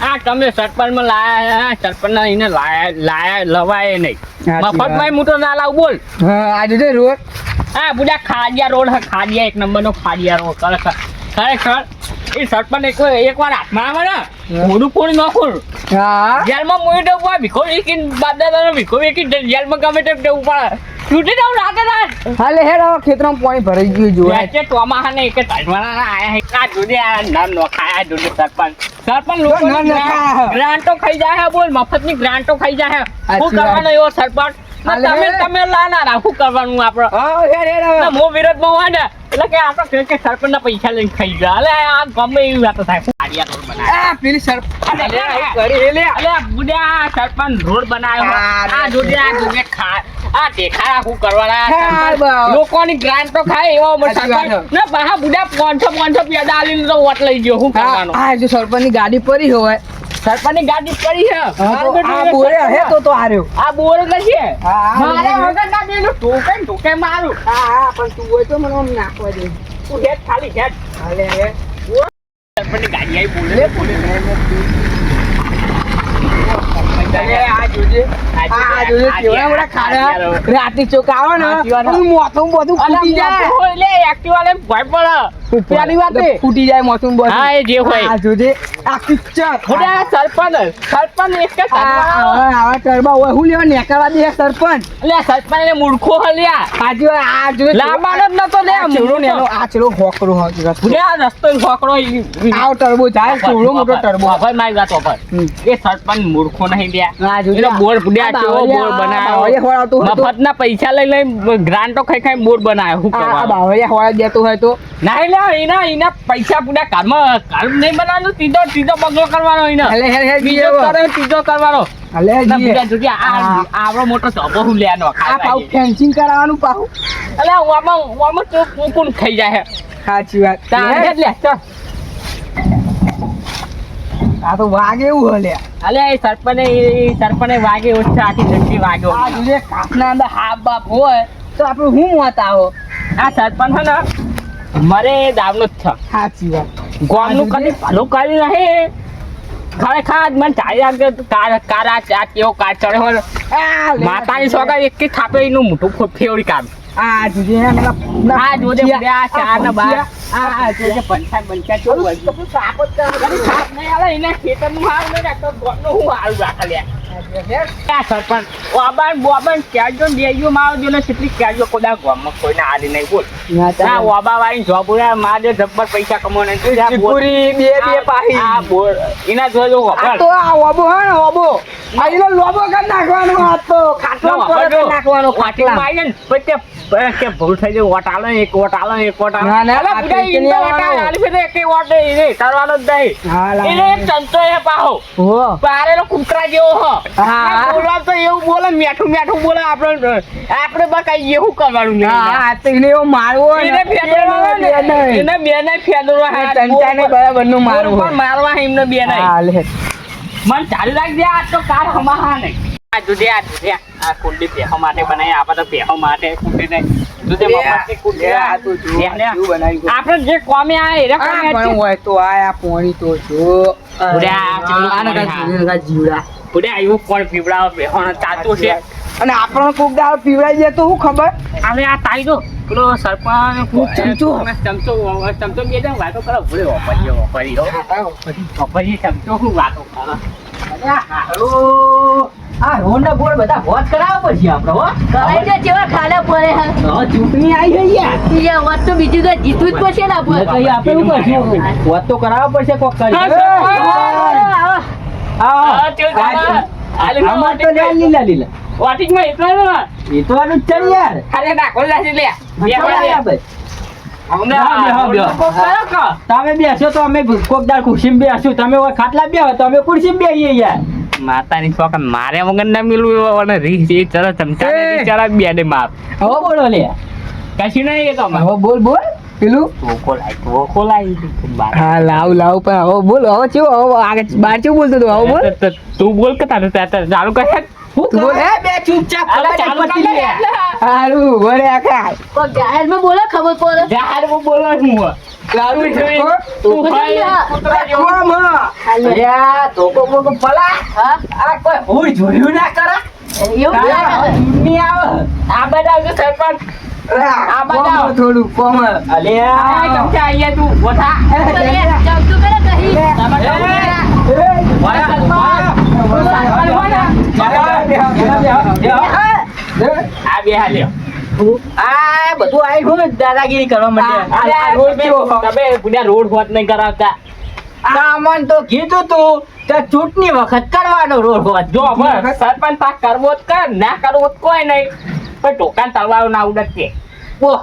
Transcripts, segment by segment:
આ તમે સરપંચમાં લાયા સરપંચ એને લાયા લાયા લવાય નહીં. મફત મફતમાં હું ના લાવ બોલ. આજે તો રોડ. હા બુડા ખાડિયા રોડ ખાડિયા એક નંબરનો ખાડિયા રોડ. ખરેખર ખરેખર એ સરપંચ એક એકવાર હાથમાં આવે ને મોઢું ફોડી નાખું. જેલમાં મોઈ દઉં પડે ભીખો વેકીને બાદાદાનો ભીખો વેકીને જેલમાં ગમે તેમ દેવું પડે. છૂટી દઉં રાતે રાત. હાલે હેડ હવે ખેતરમાં પાણી ભરાઈ ગયું જોવા. વચ્ચે ચોમાસા ને એક તાજવાના આયા હે. આ જોડે આ નામ નોખાય જોડે સરપંચ. સરપંચ લોકો નામ નોખાયા. ગ્રાન્ટો ખાઈ જાય બોલ મફતની ગ્રાન્ટો ખાઈ જાય શું કરવાનો એવો સરપંચ? તમે તમે લાના રાખું કરવાનું આપણે? હા હેડ હવે. હું વિરોધમાં હોય ને એટલે કે આપણે કે સરપંચના પૈસા લઈને ખાઈ ગયા અલે આ ગમે એવી વાત થાય. આડિયા રોડ બનાવ્યો આ પેલી સર અલે, અલે, અલે, આવું કરી લે અલે આ સરપંચ રોડ બનાવ્યો. આ આ જોડે આ જોડે ખા આ દેખાડા શું કરવાના? હા, સરપંચ? લોકોની ગ્રાન્ટ તો ખાય એવો સરપંચ. ને પાછા બુડા પેદા આલીને તો વોટ લઈ ગયો. હું આ જો સરપંચની ગાડી પડી હોય સરપંચની ગાડી પડી છે. આ બોરે હે તો તો આર્યો આ બોર નથી મારે વગર ના બેનું ટોકે ટોકે મારું. હા હા પણ તું હોય તો મને આમ નાખવા દે. તું હેડ ખાલી હેડ. હાલે હવે સરપંચની ગાડી આવી બોલે. બોલે. રાતી ચોક આવે ને મોથું બધું જાય. એટલે એક્ટિવા લઈને ભય પડે. પેલી વાત. ફૂટી જાય મોસમ બોલ હા, એ જે હોય. આ જોજે. આ કિચ્ચર ખોડા સરપંચ સરપંચ એક જ આ આવા ટરબા હોય. હું લેવા નેકાવા દે સરપંચ. એટલે સરપંચ ને મૂર્ખો હલ્યા હાજી આ જોજે. લાંબાનો જ નતો લે આ ચેવડો નેનો આ ચેવડો હોકરો હોય રસ્તો. ભૂલે આ રસ્તો હોકરો આવો ટરબો જાય ચેવડો મોટો ટરબો. ભાઈ મારી વાત વફર એ સરપંચ મૂર્ખો નહીં બે આ આ- બોર ભૂલ્યા આ બોર બનાયો. એ બાવળિયા મફત ના પૈસા લઈ લઈ ગ્રાન્ટો ખાઈ ખાઈ બોર બનાયો. હું આ- આ બાવળિયા હોળા દેતો હોય તો. નાઈ લે એના એના પૈસા પૂરા કર્મ કર્મ નહીં બનાવવાનું સીધો સીધો બગલો કરવાનો એના. હેલે હેલે હેલે બીજો કરે સીધો કરવાનો. હાલે બીજા. જોજે આ આવડો મોટો ચોપો હું લેવાનો આ પાઉ ફેન્સિંગ કરાવવાનું પાછું એટલે આમાં આમાં તો કુકુન ખાઈ જાય. સાચી વાત. તારે લે. એટલે ચાલ આ તો વાગે એવું હલે. અલે એ સરપંચે સરપંચે વાગે ઓછા આખી જિંદગી વાગ્યો આ જોજે કાચના અંદર હાફ બાપ હોય તો આપણે હું મોત આવો? આ સરપંચ છે ને મરે દાવનો જ છે સાચી વાત. ગામનું આ કદી ભલું કરી નહીં ખરેખર મને ચાલી કે કાર કારા ચા કેવો કાર ચડે હોય. આ. માતાની સોગા એક થાપે એનું મોટું ફેવડી કામ. આ જોજે આ જોજે આ ચાર ને બાર. આ આ જોજે પંચાયત પંચાયત કેવું સાપ જ કરે. નહીં આલે, એના ખેતરનું હારું નહીં રાખતો, ગોળનું હું રાખે. આ સરપંચ ઓબાન બોબાન કહેજો દેજો મારો ને કેટલી કહેજો કોદા ગામમાં કોઈને આડી નહીં બોલ ના, ઓબા વાળી જોબ મારે જબ્બર પૈસા કમાવાના છે. આ બે બે પાહી. આ બોલ એના જોજો તો આ ઓબો હે ઓબો આ એનો લોબો કર નાખવાનો આ તો ખાટલો પર નાખવાનો ખાટલા. માઈન આવીને પછી તે, કે ભૂલ થઈ જાય વોટ આલો એક વોટ આલો એક વોટ આલો. ના, ના, બુડા, નહીં વોટ આલી ફેરે એક વોટ એને કરવાનો જ નહીં. હા, એને એક ચમચો એ પાહો. હો. પારેલો કુતરા જેવો હો. હા. બોલવા તો એવું બોલે મેઠું મેઠું બોલે આપણે આપણે કઈ એવું કરવાનું નહીં. હા હા તો એને એવો મારવો એને ને, ફેદરવા એને બે ને. ફેદરવા અને હાથ ચંચાને બોલ પર- બરાબરનું મારવું મારવા એમને બે નહીં હા લે. મન ચાલુ રાખજે આ તો કાર હમાહા નહીં આ જુદે આ જુદે. આ કુંડી પેહો માટે બનાવી આપણે તો પેહો માટે કુંડી નહીં જુદે મફતની કુંડી આ તો જો, બનાવ્યું? આપણે જે કોમે આ એરા કોમે પણ હોય તો આ આ પોણી તો જો ઉડ્યા, આ ચાલુ. જીવડાને કાંઈ જીવડા. બુડે આવ્યું કોણ પીવડાવો? પેહો ચાલતું છે. અને આપણને કોક દાળ પીવડાઈ જાય તો શું ખબર? આપણે આ દો પેલો સરપંચ ચમચો. ચમચો ચમચો બે જણ વાતો કરો. ભૂલે વાપરી વાપરી હો ચમચો શું વાતો કરો? આ રોંડા બોલ બધા વોચ કરાવવા પડશે આપણે હો? કરાઈ દે જેવા ખાડા પડે હે. ચૂંટણી આવી યાર તો બીજું તો જીતવું જ પડશે ને આપણે. એટલે આપણે શું કરશું વોચ તો કરાવવા પડશે કોક કરી. આવો. લીલા વાટીકમાં એટલા ને એ તો આનું જ યાર. લાસી લે. ચાલો. યાર કો. તમે બેસો તો અમે કોક દાળ ખુરશીમાં બેસું તમે ખાટલા બે તો અમે ખુરશી બેહીએ યાર. માતાની છોકરા મારે વગર ના મિલવું અને રીસ એ ચલો ચમચા એ. ને ચલા બે ને માપ. હવે બોલો લે. કશું નહીં એ તો અમારે. હવે બોલ બોલ. પેલું. હા લાવ લાવ પણ હવે બોલ. હવે ચેવો હવે આગળ બાર ચેવું બોલતો હતો? હવે બોલ. તો- તો- તું બોલ કે તારે તારે- તારે ચાલુ કર જોયું ના કરે. એવું ના કરે. ની આવે. આ બધા સરપંચ થોડું કોમ તું. કરે કહી. આ બે હાલ્યો. આ બધું હું દાદાગીરી કરવા માંડ્યા. અરે આ રોડ બે તમે રોડ હોત નહીં કરાવતા. સામાન તો કીધું તું કે ચૂંટણી વખત કરવાનો રોડ હોત. જો સરપંચ પાક કરવો જ કર ના કરવો જ કોઈ નહીં. પણ ટોકાન તલવારો ના ઉડત કે ઓહ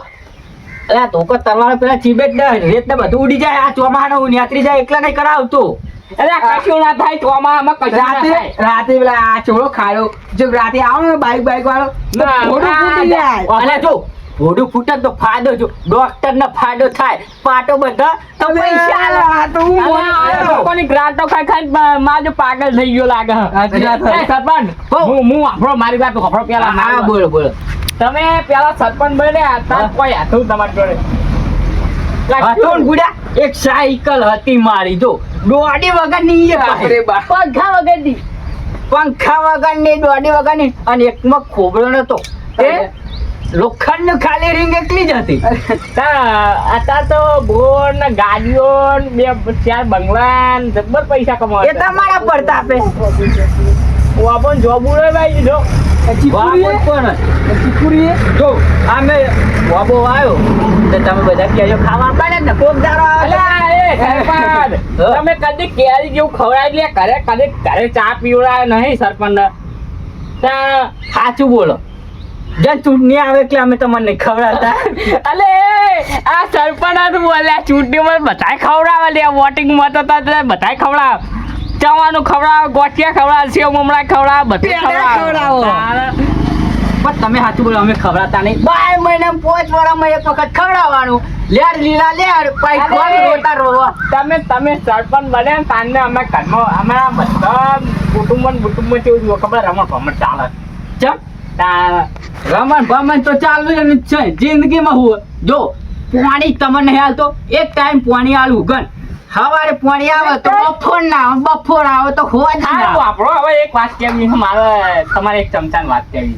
અલા તો કો પેલા ચીબેટ રેત ને બધું ઉડી જાય. આ ચોમાનો યાત્રી જાય એકલા નહીં કરાવતું. કશું ના થાય તો આમાં આમાં કશું રાતે રાતે પેલા આ ચોળો ખાડો જો રાતે આવો ને બાઈક બાઈક વાળો તો ના, ઘોડું ના, ફૂટી જાય. અને જો ઘોડું ફૂટે તો ફાયદો જો ડોક્ટર ને ફાયદો થાય. પાટો બધા તો પૈસા તો હું અરે આ બોલું. લોકોની ગ્રાન્ટો ખાઈ ખાઈને માજો પાગલ થઈ ગયો લાગે. સરપંચ હું હું આપણો મારી વાત પેલા હા બોલો બોલો. તમે પેલા સરપંચ બન્યા તાર કોઈ હતું તમારી જોડે. હતો બુડા એક સાયકલ હતી મારી જો. દોડી વગરની. પંખા વગરની. પંખા વગરની દોડી વગરની અને એકમાં ખોબરો નતો. એ લોખંડનું ખાલી રિંગ એકલી જ હતી. તા- અત્યારે તો બોર ને ગાડીઓ ને બે ચાર બંગલા ને જબ્બર પૈસા એ તમારા પડતા આપે વાપન જોબ ઉડે ભાઈ જો. પણ જો. આમે વાબો આવ્યો. તો તમે બધા કહેજો ખાવા પડે ને કોક દારો આવે. તમે કદી કેરી જેવું ખવડાવી લે ઘરે કદી ઘરે ચા પીવડાવે નહીં સરપંચ સાચું બોલો. જન ચૂંટણી આવે એટલે અમે તમને નહીં ખવડાવતા. અલે આ સરપંચ બોલ્યા ચૂંટણીમાં બધાય ખવડાવે લે વોટિંગમાં તો બધા બધાય ખવડાવે. ચવાનું ખવડાવો ગોઠિયા ખવડાવો સેવ મમરા ખવડાવે બધું ખવડાવો. પણ તમે સાચું બોલો અમે ખવડાતા નહીં. બાર મહિના પોચ વર્ષમાં એક વખત ખવડાવવાનું. લેર લીલા લેર પાઈ! ખોલ રોતા રોવા. તમે તમે સરપંચ બને તાને અમે કર્મ અમારા બધા કુટુંબન કુટુંબ જેવું છે ખબર રમણ ભમણ ચાલે. ચમ? રમણ ભમણ તો ચાલુ જ છે જિંદગીમાં હું જો પાણી તમને હાલતો એક ટાઈમ પાણી આલું ગન સવારે પાણી આવે તો બફોર ના આવે બફોર આવે તો હોવા જ ના હા, હવે એક વાત કેવી છે મારે તમારે એક ચમચા વાત કેવી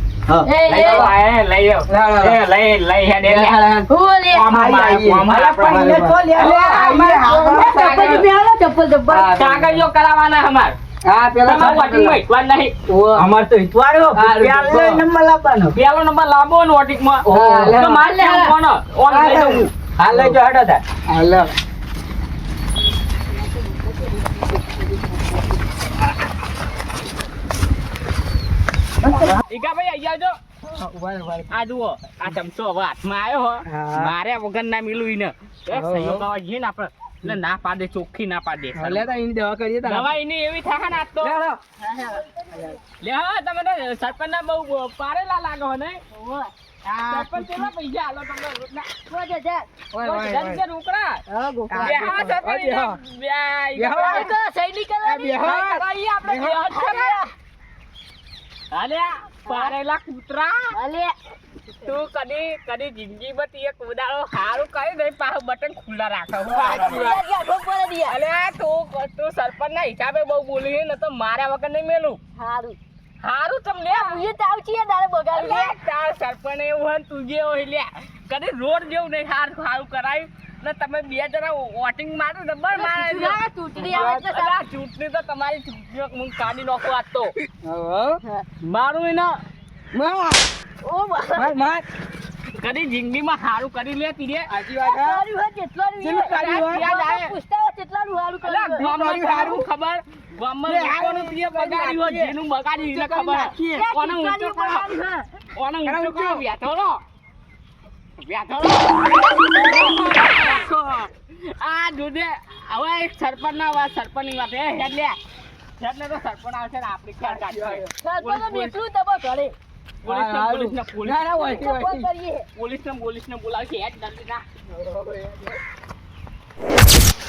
અમારે. તો પેલો નંબર લાવવાનો. લાંબો ને માં હડો હાલો ભાઈ આઈ આ જુઓ આ ચમચો હવે હાથમાં આવ્યો હો. મારે વગર ના મિલું સહયોગ. જઈએ ને આપણે. એટલે ના પાડે ચોખ્ખી ના પાડે. એની દવા કરીએ દવા એની એવી થાય ના તો. લે હા તમે સરપંચ ના બહુ પારેલા લાગો ને સરપંચ કેટલા પૈસા આલો તમને રોજના? પાંચ હજાર. ઓય, ઓય, ઓય. રૂપિયા રોકડા. હા, ગોપાલ. બે સરપંચ ઓય, બેહો. બે આ ઈ બેહો. કરાય. આ તો સૈનિક કરવાની. બેહો. કરાઈએ આપણે બેહો. બેહો જ અલ્યા, પારેલા કૂતરા અલે, તું કદી કદી જિંદગીમાં તું એક ઉદાહરણ સારું કરી દે પાછું બટન ખુલ્લા રાખો પડે દિયા. અલ્યા તું તું સરપંચ ના હિસાબે બહુ બોલી છે ને તો મારા વગર નહીં મેલું સારું તમ તમને હું એ તાવ છે તારે બગાડી લે તાર સરપણ એવું હન તું જે હોય લે કદી રોડ જેવું નહીં સારું હારું કરાય ને તમે બે જણા વોટિંગ મારો નંબર મારે ચૂંટણી આવે, ચૂંટણી આવે એટલે સારું. ચૂંટણી તો તમારી ચૂંટણીઓ હું કાઢી નાખું આજ તો મારું એના ઓ બાપા. કદી જિંદગીમાં સારું કરી લે તીરે આજી વાત જેટલાનું હોય. સારું હોય. યાદ આવે. પૂછતા હોય, જેટલાનું સારું. ગામમાં સારું ખબર બગાડ્યું જેનું બગાડ્યું ખબર કોને ઊંચો કરો કોને ઊંચો ઊંચો. કરો? બેઠો રહો આ જોજે હવે એક સરપંચ ના વાત સરપંચની વાત હે હેડ લે. તો સરપંચ આવશે ને આપણી ખ્યાલ કાઢશે સરપંચને બેઠું તમે ઘરે. પોલીસ ને પોલીસ ને પોલીસ ના, બોલાવશે હેડ ના.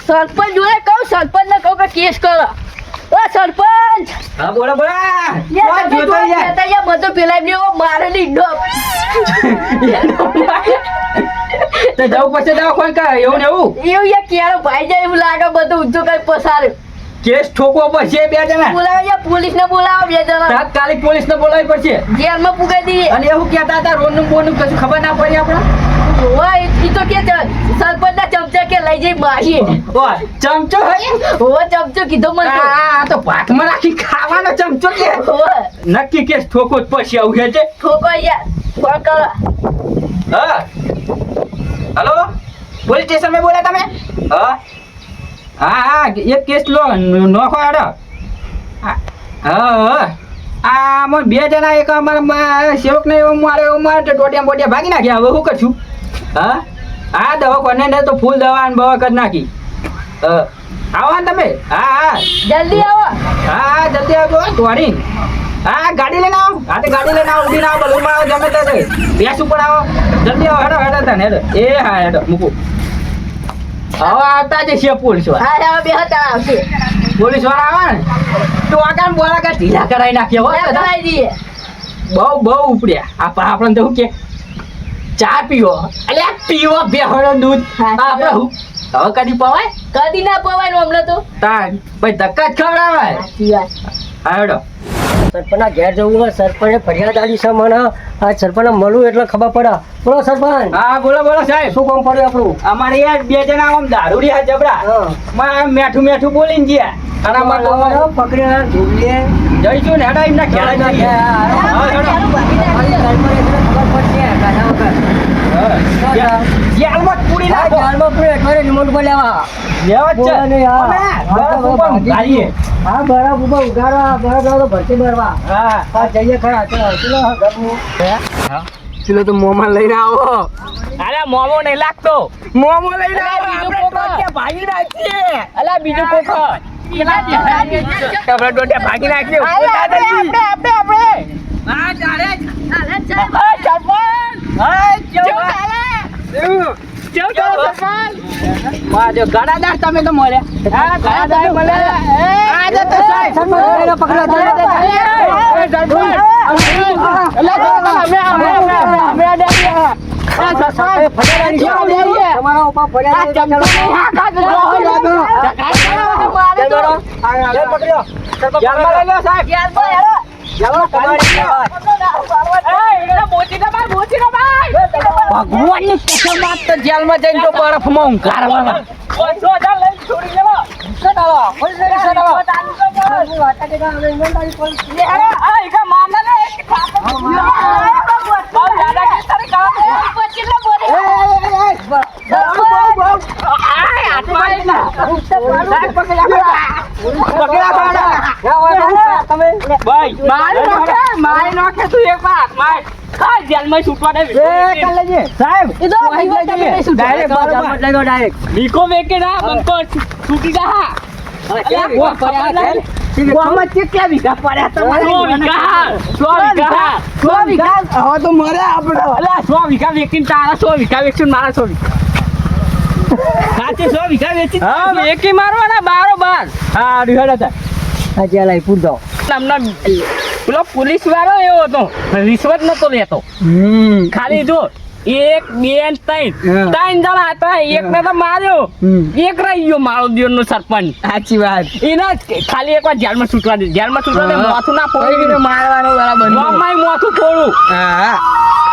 સરપંચ જોડે કહું સરપંચ ને કહું કે કેસ કરો. ઓ સરપંચ! હા બોલો બોલો. યાર, બધો પેલા એમને એવો મારે નહીં ડોબ. તો જવું પડશે દવાખાને કા એવું ને એવું? એવું યાર ક્યારે ભાઈ જાય એવું લાગે બધું ઊંચું કઈ પસાર્યું. કેસ ઠોકવો પડશે બે જણા. બોલાવો યાર પોલીસ ને બોલાવો બે જણા. તાત્કાલિક પોલીસ ને બોલાવી પડશે. જેલમાં પુગાઈ દઈએ. અને એવું કહેતા હતા રોડનું બોનું કશું ખબર ના પડી આપણે? હોય એ તો કે સરપંચ ના ચમચા કે લઈ જઈ બાહી. ચમચો હો? ચમચો કીધો મને. આ તો ભાતમાં રાખી ખાવાનો ચમચો કે નક્કી કેસ ઠોકો જ પડશે આવું છે? ઠોકો યાર ફોન કરો? હા. હલો? પોલીસ સ્ટેશનમાં બોલ્યા તમે? હા. હા હા એક કેસ લો નોખો હેડો. હા હા. આ મને બે જણા એક અમારા સેવક ને એવું મારે એવું મારે તો ટોટિયા બોટિયા ભાગી નાખ્યા. હવે શું કરશું હા? હા દવા કોને ને તો ફૂલ દવા ને બવા કરી નાખી. આવો ને તમે. હા હા. જલ્દી આવો. હા હા જલ્દી આવજો તોડી હા ગાડી લઈને આવો. હા તો ગાડી લઈને આવો ઉડીને આવો બલૂનમાં આવો ગમે તે. ભેંસ ઉપર આવો. જલ્દી આવો હેડો હેડો તને હેડો. એ હા હેડો મૂકું. હવે આવતા જ પોલીસવાળા હવે બે હતા આવશે. પોલીસવાળા આવે ને તો આકાન બોલા કે ઢીલા કરાવી નાખીએ હો કરાવી દઈએ. બહુ બહુ ઉપડ્યા. આ આપણને તો કે ચા પીવો. એટલે પીવો બેહણો દૂધ. આપણે હું હવે કદી પવાય? કદી ના પવાય હમણાં તો. તાર ભાઈ ધક્કા જ ખવડાવાય. હેડો. સરપંચના ઘેર જવું હોય સરપંચે ફરિયાદ આલી છે મને આ સરપંચને મળું એટલે ખબર પડે બોલો સરપંચ હા બોલો બોલો સાહેબ શું કામ પડ્યું આપણું અમારે યાર બે જણા આમ જબરા હા. માં મેઠું મેઠું બોલીને ગયા અને અમારે લાવો, પકડ્યા જઈશું ને હેડા એમના ઘેર જઈએ. હા, હેડો. ખાલી સરપંચ એટલે ખબર પડશે કાઢા જ્યાંમાં પૂરી આ નાખો. જાળમાં પૂરે અઠવાડિયે રિમોટ પર લેવા લેવા જ છે. ને. હા બરફ ઉપર ઉગાડવા બરફ તો ભરતી ભરવા હા. જઈએ ખરા ચલો ચલો પેલો તો મોમાં લઈને આવો અરે મોમો નહીં લાગતો મોમો લઈને આવો. બીજું કોકો. ટોટિયા નાખીએ. અલા બીજું કોક ભાગી નાખ્યો આપણે, આપણે, આપણે. હા, ચાલે જ. હા, સરપંચ હા, કેવું કેવું ચાલે? ચાલે, તમારા ઉપર. લે પકડ્યો. ધ્યાનમાં લઈ લો, સાહેબ. ચાલો, તમારી વાત. એ, એને મોચી ના માર, મોચી ના માર. ભગવાનની કસમ વાત તો જેલમાં જઈને તો બરફમાં ઊંઘાડવાના. પાંચસો હજાર લઈને છોડી દેવા. એ, અરે, આ એકા મામલા ને એક ખાતો. બહુ દાદાગીરી તારી કામ છે. આય, હાથમાં આવી ના. સાહેબ, પકડ્યા, પકડ્યા. ભાઈ, મારી નોખે, મારી નોખે તું એક વાત. ખા, જેલમાં છૂટવા દે. સાહેબ, ડાયરેક્ટ બરોબર. લઈ લો ડાયરેક્ટ બીકો વેકે ના, બંકો છૂટી જા હા. અલ્યા, ગોળ પડ્યા ખબર છે. નહીં. ગામમાં કેટલા વીઘા પડ્યા તમારે? સો વીઘા, સો વીઘા. સો વીઘા? હવે તો મરે આપણે. અલ્યા, સો વીઘા વેચીને તારા સો વીઘા વેચીને મારા સો વીઘા. સો વીઘા વેચી હા વેકી મારવાના બારો બાર હા, રિહાડા હતા. પેલો પોલીસ વાળો એવો હતો. રિશ્વત નતો લેતો. ખાલી જો એક બે ત્રણ. ત્રણ જણા હતા એક ને તો માર્યો. એક રહી ગયો મારો દિવસ સરપંચ. સાચી વાત. એના ખાલી એકવાર જેલમાં છૂટવા દે જેલમાં છૂટવા દે માથું ના ફોડી મારવાનું બરાબર માથું ફોડું.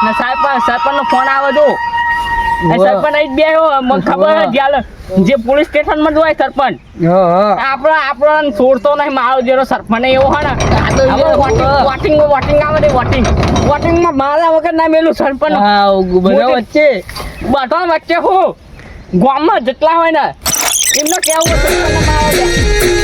ને સાહેબ સરપંચ નો ફોન આવે જો. સરપંચ બે જ મને ખબર વાહ. જેલ જે પોલીસ સ્ટેશનમાં જોવાય સરપંચ. હા. આપણે છોડતો નહીં મારો જેનો સરપંચ એવો હે ને. વોટિંગ વોટિંગ વોટિંગ આવે ને વોટિંગ. વોટિંગમાં મારા વગર ના મેલું સરપંચ. હા, બધા વચ્ચે. બધા વચ્ચે હું. ગામમાં જેટલા હોય ને એમનો કેવું સરપંચ